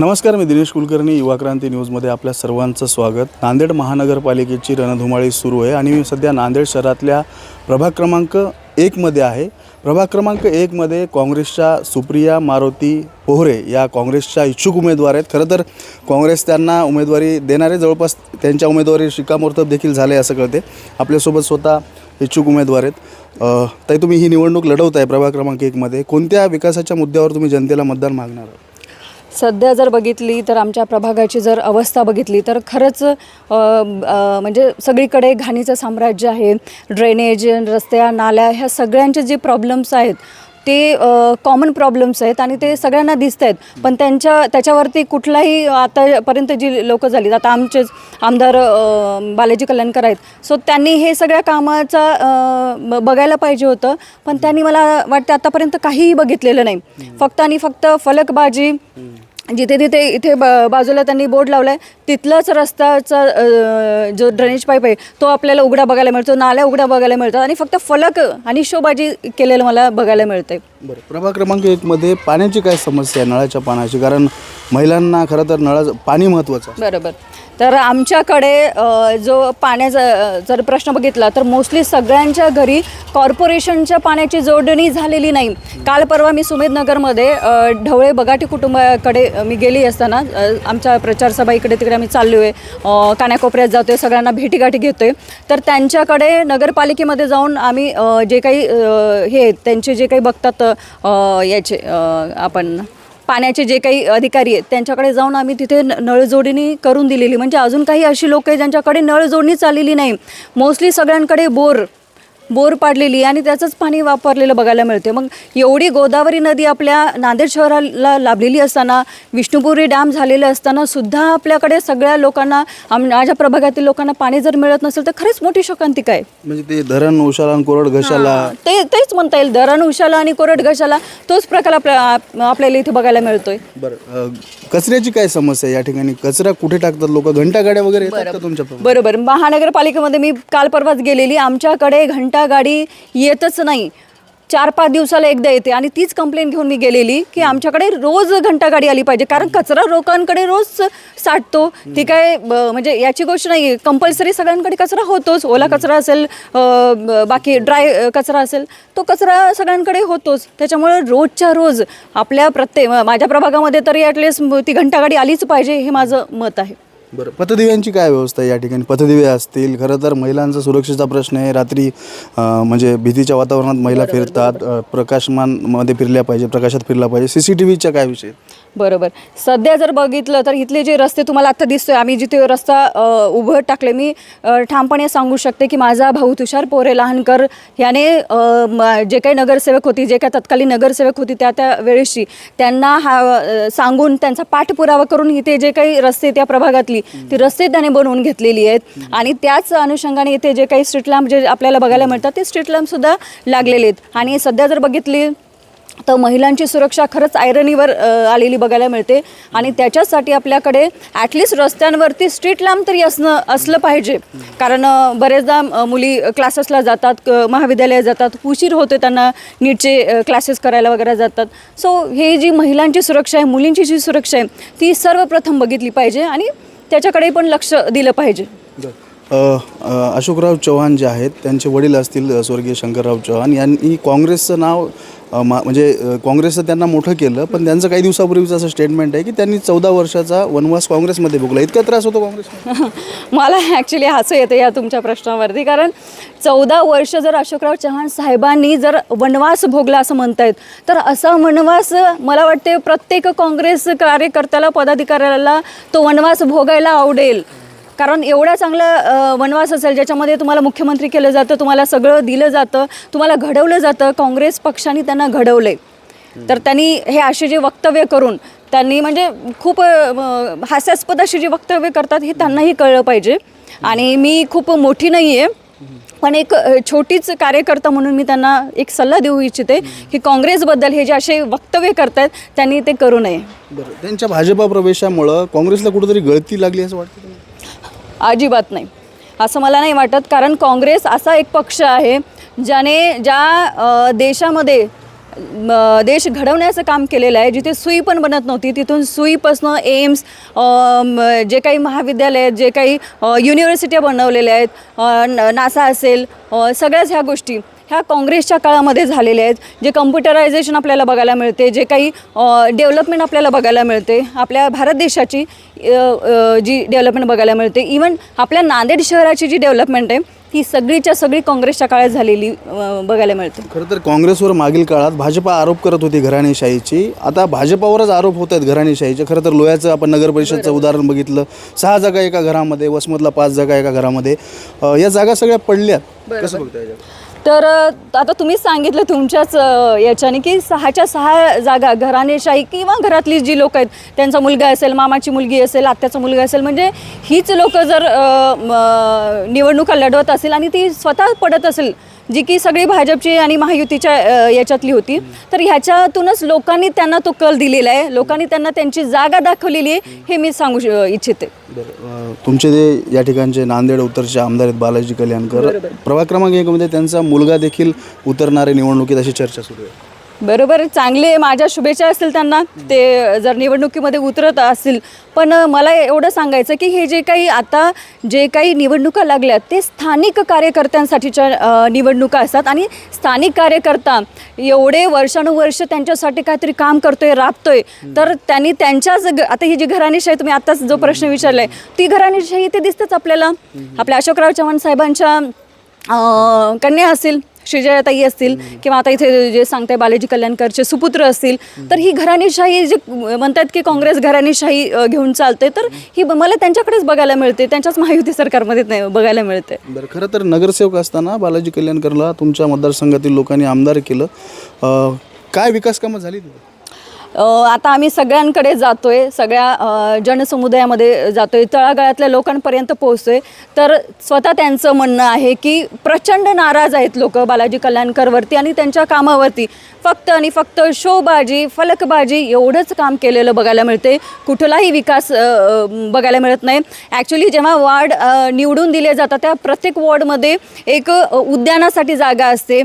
नमस्कार मी दिनेश कुलकर्णी युवा क्रांती न्यूजमध्ये आपल्या सर्वांचं स्वागत. नांदेड महानगरपालिकेची रणधुमाळी सुरू आहे आणि मी सध्या नांदेड शहरातल्या प्रभाग क्रमांक एकमध्ये आहे. प्रभाग क्रमांक एकमध्ये काँग्रेसच्या सुप्रिया मारुती पोहरे या काँग्रेसच्या इच्छुक उमेदवार आहेत. खरं तर काँग्रेस त्यांना उमेदवारी देणारे जवळपास त्यांच्या उमेदवारी शिक्कामोर्तब देखील झाले असं कळते. आपल्यासोबत स्वतः इच्छुक उमेदवार आहेत. अ, ताई तुम्ही ही निवडणूक लढवत आहे प्रभाग क्रमांक एकमध्ये कोणत्या विकासाच्या मुद्द्यावर तुम्ही जनतेला मतदान मागणार आहात? सध्या जर बघितली तर आमच्या प्रभागाची जर अवस्था बघितली तर खरंच म्हणजे सगळीकडे घाणीचं साम्राज्य आहे. ड्रेनेज रस्त्या नाल्या ह्या सगळ्यांचे जे प्रॉब्लेम्स आहेत ते कॉमन प्रॉब्लेम्स आहेत आणि ते सगळ्यांना दिसत आहेत. पण त्यांच्या त्याच्यावरती कुठलाही आतापर्यंत जी लोक झाली आता आमचेच आमदार बालाजी कल्याणकर आहेत. सो त्यांनी हे सगळ्या कामाचा ब- बघायला पाहिजे होतं. पण त्यांनी मला वाटतं आतापर्यंत काहीही बघितलेलं नाही. फक्त आणि फक्त फलकबाजी जिथे तिथे इथे ब बाजूला त्यांनी बोर्ड लावला आहे तिथलाच रस्त्याचा जो ड्रेनेज पाईप आहे तो आपल्याला उघडा बघायला मिळतो नाल्या उघडा बघायला मिळतात आणि फक्त फलक आणि शोबाजी केलेलं मला बघायला मिळतंय. बरं. प्रभाग क्रमांक एकमध्ये पाण्याची काय समस्या आहे नळाच्या पाण्याची कारण महिलांना खरं तर नळाचं पाणी महत्त्वाचं आहे. बरोबर. तर आमच्याकडे अ, जो पाण्याचा अ, जर प्रश्न बघितला तर मोस्टली सगळ्यांच्या घरी कॉर्पोरेशनच्या पाण्याची जोडणी झालेली नाही. काल परवा मी सुमेधनगरमध्ये अ, ढवळे बगाटी कुटुंबाकडे अ, मी गेली असताना अ, आमच्या प्रचारसभा इकडे तिकडे आम्ही चाललो आहे कानाकोपऱ्यात जातोय सगळ्यांना भेटीगाठी घेतोय. तर त्यांच्याकडे नगरपालिकेमध्ये जाऊन आम्ही अ, जे काही अ, हे आहेत, त्यांचे जे काही बघतात याचे आपण पाण्याचे जे काही अधिकारी आहेत त्यांच्याकडे जाऊन आम्ही तिथे न- नळजोडणी करून दिलेली. म्हणजे अजून काही अशी लोक आहे ज्यांच्याकडे नळजोडणीच आलेली नाही. मोस्टली सगळ्यांकडे बोर. बोर पाडलेली आणि त्याचंच पाणी वापरलेलं बघायला मिळते मग एवढी गोदावरी नदी आपल्या नांदेड शहराला लाभलेली असताना विष्णुपुरी डॅम झालेलं असताना सुद्धा आपल्याकडे सगळ्या लोकांना माझ्या प्रभागातील लोकांना पाणी जर मिळत नसेल तर खरंच मोठी शोकांतिका आहे म्हणजे ते धरण उशाला आणि कोरड घशाला. ते तेच म्हणता येईल. धरण उशाला आणि कोरड घशाला तोच प्रकार आपल्या आप- आपल्याला इथे बघायला मिळतोय. बरं अ, कचऱ्याची काय समस्या आहे या ठिकाणी? कचरा कुठे टाकतात लोक? घंटा गाड्या वगैरे येतात का तुमच्या प्रभागात? बरोबर. महानगरपालिकेमध्ये मी काल परवाच गेलेली. आमच्याकडे घंटा गाडी येतच नाही. चार पाच दिवसाला एकदा येते आणि तीच कंप्लेंट घेऊन मी गेलेली की आमच्याकडे रोज घंटा गाडी आली पाहिजे. कारण कचरा लोकांकडे रोज साठतो. ती काय ब- म्हणजे याची गोष्ट नाही. कंपल्सरी सगळ्यांकडे कचरा होतोच. ओला कचरा असेल बाकी ड्राय कचरा असेल तो कचरा सगळ्यांकडे होतोच. त्याच्यामुळे रोजच्या रोज आपल्या प्रत्येक माझ्या प्रभागामध्ये तरी ॲटलिस्ट ती घंटा गाडी आलीच पाहिजे हे माझं मत आहे. बरं. पथदिव्यांची काय व्यवस्था आहे या ठिकाणी? पथदिवे असतील खरं तर महिलांचा सुरक्षेचा प्रश्न आहे. रात्री अ, म्हणजे भीतीच्या वातावरणात महिला फिरतात अ, प्रकाशमानमध्ये फिरल्या पाहिजे प्रकाशात फिरला पाहिजे. सी सी टी व्हीच्या काय विषय बरोबर. सध्या जर बघितलं तर इथले जे रस्ते तुम्हाला आता दिसतोय आम्ही जिथे रस्ता अ, उभं टाकले मी अ, ठामपणे सांगू शकते की माझा भाऊ तुषार पोरे लहानकर याने अ, म- जे काही नगरसेवक होती जे काही तत्कालीन नगरसेवक होती त्या त्या वेळेशी त्यांना हा अ, सांगून त्यांचा पाठपुरावा करून इथे जे काही रस्ते त्या प्रभागातली ती रस्ते त्याने बनवून घेतलेली आहेत. आणि त्याच अनुषंगाने इथे जे काही स्ट्रीट लॅम्प जे आपल्याला बघायला मिळतात ते स्ट्रीट लॅम्पसुद्धा लागलेले आहेत. आणि सध्या जर बघितली तर महिलांची सुरक्षा खरंच आयरनीवर आलेली बघायला मिळते. आणि त्याच्यासाठी आपल्याकडे ॲटलिस्ट रस्त्यांवरती स्ट्रीट लॅम्प तरी असणं असलं पाहिजे. कारण बरेचदा मुली क्लासेसला जातात महाविद्यालयात जातात उशीर होते त्यांना नीटचे क्लासेस करायला वगैरे जातात. सो हे जी महिलांची सुरक्षा आहे मुलींची जी सुरक्षा आहे ती सर्वप्रथम बघितली पाहिजे आणि त्याच्याकडे पण लक्ष दिलं पाहिजे. अशोकराव चव्हाण जे आहेत त्यांचे वडील असतील स्वर्गीय शंकरराव चव्हाण यांनी काँग्रेसचं नाव मा म्हणजे काँग्रेसचं त्यांना मोठं केलं पण त्यांचं काही दिवसापूर्वीचं असं स्टेटमेंट आहे की त्यांनी चौदा वर्षाचा वनवास काँग्रेसमध्ये भोगला. इतका त्रास होतो काँग्रेस मला ॲक्च्युली हसं येतं या तुमच्या प्रश्नावरती कारण चौदा वर्ष जर अशोकराव चव्हाण साहेबांनी जर वनवास भोगला असं म्हणतायत तर असा वनवास मला वाटते प्रत्येक काँग्रेस कार्यकर्त्याला पदाधिकाऱ्याला तो वनवास भोगायला आवडेल. कारण एवढा चांगला वनवास असेल ज्याच्यामध्ये तुम्हाला मुख्यमंत्री केलं जातं तुम्हाला सगळं दिलं जातं तुम्हाला घडवलं जातं काँग्रेस पक्षाने त्यांना घडवले तर त्यांनी हे असे जे वक्तव्य करून त्यांनी म्हणजे खूप हास्यास्पद अशी जी वक्तव्य करतात हे त्यांनाही कळलं पाहिजे. आणि मी खूप मोठी नाही आहे पण एक छोटीच कार्यकर्ता म्हणून मी त्यांना एक सल्ला देऊ इच्छिते की काँग्रेसबद्दल हे जे असे वक्तव्य करतात त्यांनी ते करू नये. बरं त्यांच्या भाजपा प्रवेशामुळं काँग्रेसला कुठेतरी गळती लागली असं वाटतं अजिबात नाही. असं मला नाही वाटत. कारण काँग्रेस असा एक पक्ष आहे ज्याने ज्या देशामध्ये देश घडवण्याचं काम केलेलं आहे जिथे सुई पण बनत नव्हती तिथून सुईपासनं एम्स जे काही महाविद्यालय आहेत जे काही युनिव्हर्सिट्या बनवलेल्या आहेत न- नासा असेल सगळ्याच ह्या गोष्टी. ह्या काँग्रेसच्या काळामध्ये झालेल्या आहेत जे कम्प्युटरायझेशन आपल्याला बघायला मिळते जे काही डेव्हलपमेंट आपल्याला बघायला मिळते आपल्या भारत देशाची जी डेव्हलपमेंट बघायला मिळते इवन आपल्या नांदेड शहराची जी डेव्हलपमेंट आहे ही सगळीच्या सगळी काँग्रेसच्या काळात झालेली बघायला मिळते. खरं तर काँग्रेसवर मागील काळात भाजपा आरोप करत होती घराणेशाहीची. आता भाजपावरच आरोप होत आहेत घराणेशाहीचे. खरं तर लोह्याचं आपण नगर परिषदचं उदाहरण बघितलं. सहा जागा एका घरामध्ये वसमतला पाच जागा एका घरामध्ये. या जागा सगळ्या पडल्यात. कसं बघताय? तर आता तुम्हीच सांगितलं तुमच्याच याच्याने की सहाच्या सहा जागा घराणेशाही किंवा घरातली जी लोक आहेत त्यांचा मुलगा असेल मामाची मुलगी असेल आत्याचा मुलगा असेल म्हणजे हीच लोक जर निवडणुका लढवत असेल आणि ती स्वतः पडत असेल जी की सगळी भाजपची आणि महायुतीच्या याच्यातली होती. तर ह्याच्यातूनच लोकांनी त्यांना तो कल दिलेला आहे. लोकांनी त्यांना त्यांची जागा दाखवलेली आहे हे मी सांगू इच्छिते. तुमचे जे या ठिकाणचे नांदेड उत्तरचे आमदार आहेत बालाजी कल्याणकर प्रभाग क्रमांक एकमध्ये त्यांचा मुलगा देखील उतरणारे निवडणुकीत अशी चर्चा सुरू आहे. बरोबर चांगले माझ्या शुभेच्छा असतील त्यांना. ते जर निवडणुकीमध्ये उतरत असतील. पण मला एवढं सांगायचं की हे जे काही आता जे काही निवडणुका लागल्या ते स्थानिक कार्यकर्त्यांसाठीच्या निवडणुका असतात. आणि स्थानिक कार्यकर्ता एवढे वर्षानुवर्ष त्यांच्यासाठी काहीतरी काम करतोय राबतोय. तर त्यांनी त्यांच्याच ग- आता ही जी घराणेशाही तुम्ही आत्ताच जो प्रश्न विचारलाय ती घराणेशाही ते दिसतेच आपल्याला. आपल्या अशोकराव चव्हाण साहेबांच्या कन्या असेल श्रीजयाताई असतील किंवा आता इथे जे सांगताय बालाजी कल्याणकरचे सुपुत्र असतील तर ही घराणेशाही जे म्हणतात की काँग्रेस घराणेशाही घेऊन चालते तर ही मला त्यांच्याकडेच बघायला मिळते त्यांच्याच महायुती सरकारमध्ये नाही बघायला मिळते. बरं खरं तर नगरसेवक असताना बालाजी कल्याणकरला तुमच्या मतदारसंघातील लोकांनी आमदार केलं. काय विकास कामं झाली तिथं? आता आम्ही सगळ्यांकडे जातोय सगळ्या जनसमुदायामध्ये जातोय तळागाळातल्या लोकांपर्यंत पोहोचतोय. तर स्वतः त्यांचं म्हणणं आहे की प्रचंड नाराज आहेत लोक बालाजी कल्याणकरवरती आणि त्यांच्या कामावरती. फक्त आणि फक्त शोबाजी फलकबाजी एवढंच काम केलेलं बघायला मिळते कुठलाही विकास बघायला मिळत नाही. ॲक्च्युली जेव्हा वार्ड निवडून दिले जातात त्या प्रत्येक वॉर्डमध्ये एक उद्यानासाठी जागा असते.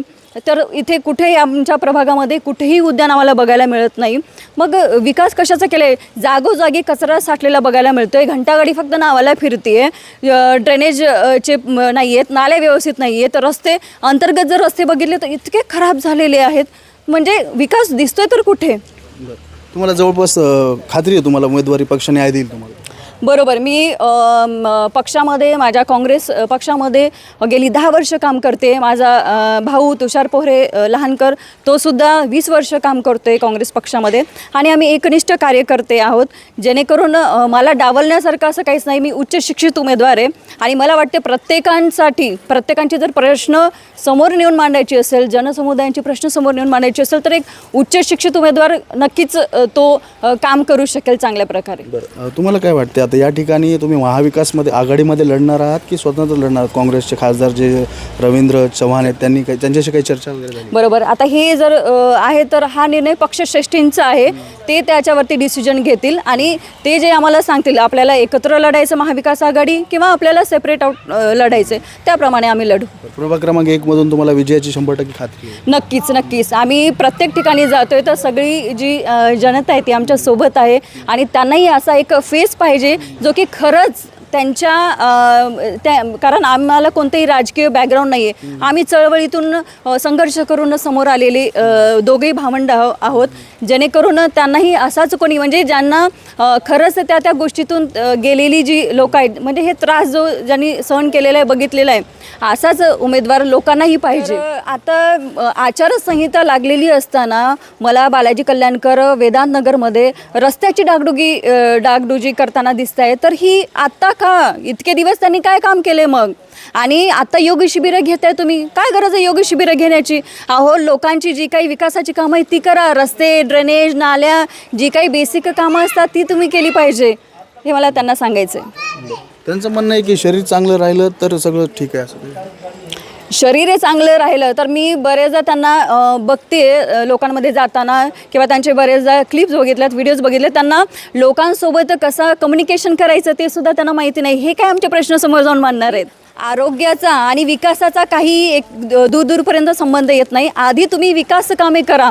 तर इथे कुठेही आमच्या प्रभागामध्ये कुठेही उद्यान आम्हाला बघायला मिळत नाही. मग विकास कशाचा केला आहे जागोजागी कचरा साठलेला बघायला मिळतो आहे घंटागाडी फक्त नावाला फिरते ड्रेनेज चे नाही आहेत नाले व्यवस्थित नाही आहेत रस्ते अंतर्गत जर रस्ते बघितले तर इतके खराब झालेले आहेत. म्हणजे विकास दिसतोय तर कुठे? तुम्हाला जवळपास खात्री आहे तुम्हाला? उमेदवारी पक्ष न्याय देईल तुम्हाला? बरोबर. मी पक्षामध्ये माझ्या काँग्रेस पक्षामध्ये गेली दहा वर्ष काम करते. माझा भाऊ तुषार पोहरे लहानकर तो सुद्धा वीस वर्ष काम करतोय काँग्रेस पक्षामध्ये. आणि आम्ही एकनिष्ठ कार्यकर्ते आहोत. जेणेकरून मला डावलण्यासारखं असं काहीच नाही. मी उच्च शिक्षित उमेदवार आहे. आणि मला वाटते प्रत्येकांसाठी प्रत्येकांचे जर प्रश्न समोर नेऊन मांडायची असेल जनसमुदायांचे प्रश्न समोर नेऊन मांडायची असेल तर एक उच्च शिक्षित उमेदवार नक्कीच तो काम करू शकेल चांगल्या प्रकारे. तुम्हाला काय वाटते? आता या ठिकाणी तुम्ही महाविकासमध्ये आघाडीमध्ये लढणार आहात की स्वतंत्र लढणार आहात? काँग्रेसचे खासदार जे रवींद्र चव्हाण आहेत त्यांनी काही त्यांच्याशी काही चर्चा वगैरे झाली? बरोबर. आता हे जर अ, आहे तर हा निर्णय पक्षश्रेष्ठींचा आहे. ते त्याच्यावरती डिसिजन घेतील आणि ते जे आम्हाला सांगतील आपल्याला एकत्र लढायचं महाविकास आघाडी किंवा आपल्याला सेपरेट आउट लढायचं त्याप्रमाणे आम्ही लढू. प्रभाग क्रमांक एकमधून तुम्हाला विजयाची शंभर टक्के खात्री आहे. नक्कीच नक्कीच. आम्ही प्रत्येक ठिकाणी जातोय तर सगळी जी अ, जनता आहे ती आमच्यासोबत आहे आणि त्यांनाही असा एक फेस पाहिजे जो की खरंच त्यांच्या त्या कारण आम्हाला कोणतेही राजकीय बॅकग्राऊंड नाही आहे आम्ही चळवळीतून संघर्ष करून समोर आलेले दोघेही भावंड आहो- आहोत. जेणेकरून त्यांनाही असाच कोणी म्हणजे ज्यांना खरंच त्या त्या गोष्टीतून गेलेली जी लोक आहेत म्हणजे हे त्रास जो ज्यांनी सहन केलेला आहे बघितलेला आहे असाच उमेदवार लोकांनाही पाहिजे. आता आचारसंहिता लागलेली असताना मला बालाजी कल्याणकर वेदांत नगरमध्ये रस्त्याची डागडुगी डागडुजी करताना दिसत आहे तर ही आत्ता का इतके दिवस त्यांनी काय काम केले मग? आणि आता योग शिबिरं घेताय तुम्ही. काय गरज आहे योग शिबिरं घेण्याची? अहो लोकांची जी काही विकासाची कामं आहेत ती करा. रस्ते ड्रेनेज नाल्या जी काही बेसिक कामं असतात ती तुम्ही केली पाहिजे. हे मला त्यांना सांगायचं आहे त्यांचं म्हणणं आहे की शरीर चांगलं राहिलं तर सगळं ठीक आहे असं. शरीर हे चांगलं राहिलं तर मी बरेचदा त्यांना बघते लोकांमध्ये जाताना किंवा त्यांचे बरेचदा क्लिप्स बघितल्यात व्हिडिओज बघितले त्यांना लोकांसोबत कसं कम्युनिकेशन करायचं ते सुद्धा त्यांना माहिती नाही. हे काय आमचे प्रश्न समोर जाऊन मानणार आहेत? आरोग्याचा आणि विकासाचा काही एक दूरदूरपर्यंत संबंध येत नाही. आधी तुम्ही विकास कामे करा.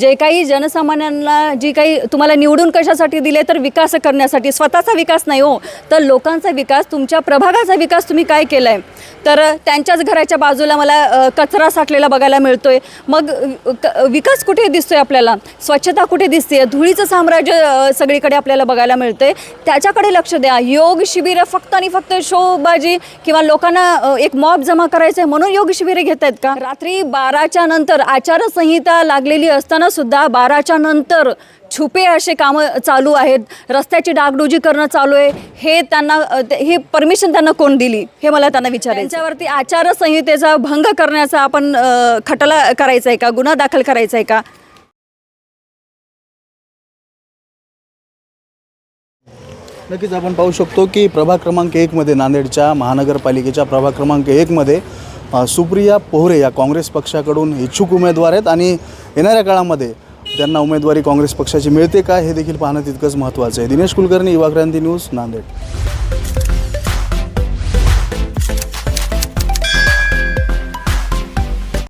जे काही जनसामान्यांना जी काही तुम्हाला निवडून कशासाठी दिले तर विकास करण्यासाठी. स्वतःचा विकास नाही हो. तर लोकांचा विकास तुमच्या प्रभागाचा विकास तुम्ही काय केला आहे तर त्यांच्याच घराच्या बाजूला मला कचरा साठलेला बघायला मिळतो आहे मग क- विकास कुठे दिसतो आहे आपल्याला? स्वच्छता कुठे दिसते धुळीचं साम्राज्य सगळीकडे आपल्याला बघायला मिळतं आहे त्याच्याकडे लक्ष द्या. योग शिबिरं फक्त आणि फक्त शोबाजी किंवा लोक लोकांना एक मॉब जमा करायचं आहे म्हणून योग शिबिरे घेत आहेत का? रात्री बाराच्या नंतर आचारसंहिता लागलेली असताना सुद्धा बाराच्या नंतर छुपे असे कामं चालू आहेत. रस्त्याची डागडुजी करणं चालू आहे. हे त्यांना हे परमिशन त्यांना कोण दिली? हे मला त्यांना विचारायचं त्यांच्यावरती आचारसंहितेचा भंग करण्याचा आपण खटला करायचा आहे का? गुन्हा दाखल करायचा आहे का? नक्कीच आपण पाहू शकतो की प्रभाग क्रमांक एकमध्ये नांदेडच्या महानगरपालिकेच्या प्रभाग क्रमांक एकमध्ये सुप्रिया पोहरे या काँग्रेस पक्षाकडून इच्छुक उमेदवार आहेत आणि येणाऱ्या काळामध्ये त्यांना उमेदवारी काँग्रेस पक्षाची मिळते का हे देखील पाहणं तितकंच महत्त्वाचं आहे. दिनेश कुलकर्णी युवाक्रांती न्यूज नांदेड.